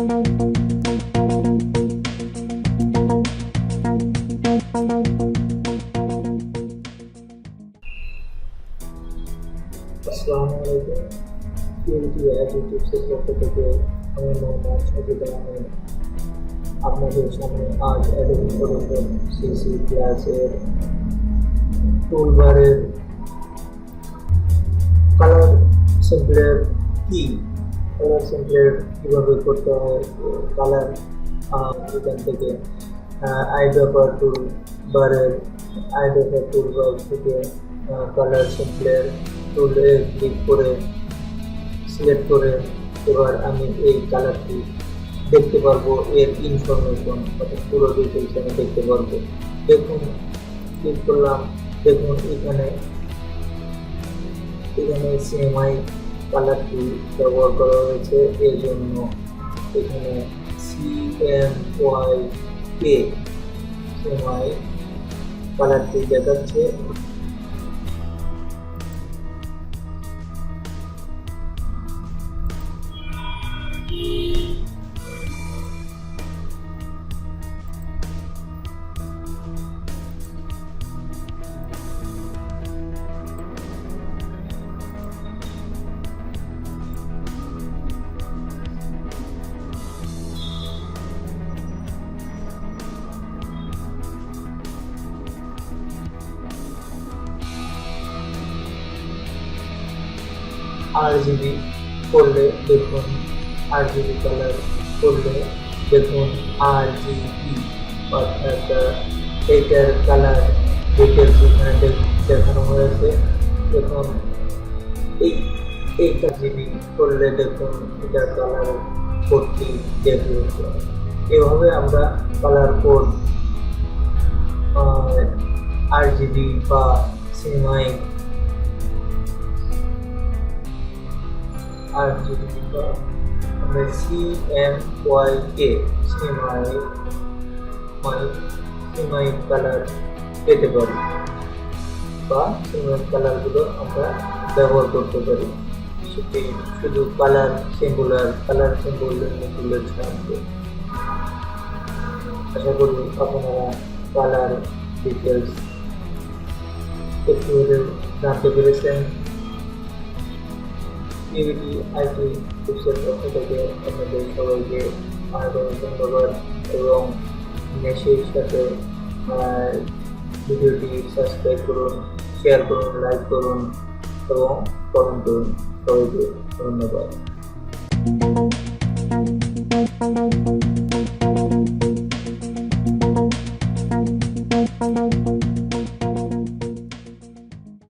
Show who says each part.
Speaker 1: আসসালামু আলাইকুম PLT add ইউটিউবসের পক্ষ থেকে আমি মোহাম্মদ শহীদ আহমেদ আপনাদের সামনে আজ অ্যাডোবি ফটোশপ সিসি ক্লাসের টুলবারের কালার সিম্পলের কি কালার সিম্পলের কীভাবে করতে হয় কালার এখান থেকে আই ব্যাপার টুল বারের আই ব্যাপার টুল বার থেকে কালার সিম্পলের টুলে ক্লিক করে সিলেক্ট করে এবার আমি এই কালারটি দেখতে পারব, এর ইনফরমেশন অর্থাৎ পুরো ডিটেলস আমি দেখতে পারব। দেখুন ক্লিক করলাম, দেখুন এখানে এখানে সিএমআই কালারটি ব্যবহার করা হয়েছে এর জন্য এখানে সি এম ওয়াই কে সময় কালারটি দেখাচ্ছে। আর জিবি করলে দেখুন আর জিবি কালার করলে দেখুন আর জিবি অর্থাৎ এইটার কালার ডিটেলস এখানে দেখানো হয়েছে। দেখুন, এই, এইটা জিবি করলে দেখুন, এটার কালার কোডটি দেখে এভাবে আমরা কালার কোড আর জিবি বা সিনেমাই আর যদি আমরা সি এম ওয়াই কে সিমাই মাই সিমাই কালার পেতে পারি। বা সিমাই কালারগুলো আমরা ব্যবহার করতে পারি। সেটি শুধু কালার সিম্বুলার কালার মধ্যে সাহায্যে আশা করি আপনারা কালার ডিটেলস একটু জানতে পেরেছেন। ইউটি আইটি টিপসের পক্ষ থেকে আপনাদের সবাইকে অনেক ধন্যবাদ এবং মেসের সাথে ভিডিওটি সাবস্ক্রাইব করুন শেয়ার করুন লাইক করুন এবং কমেন্ট করুন সবাইকে ধন্যবাদ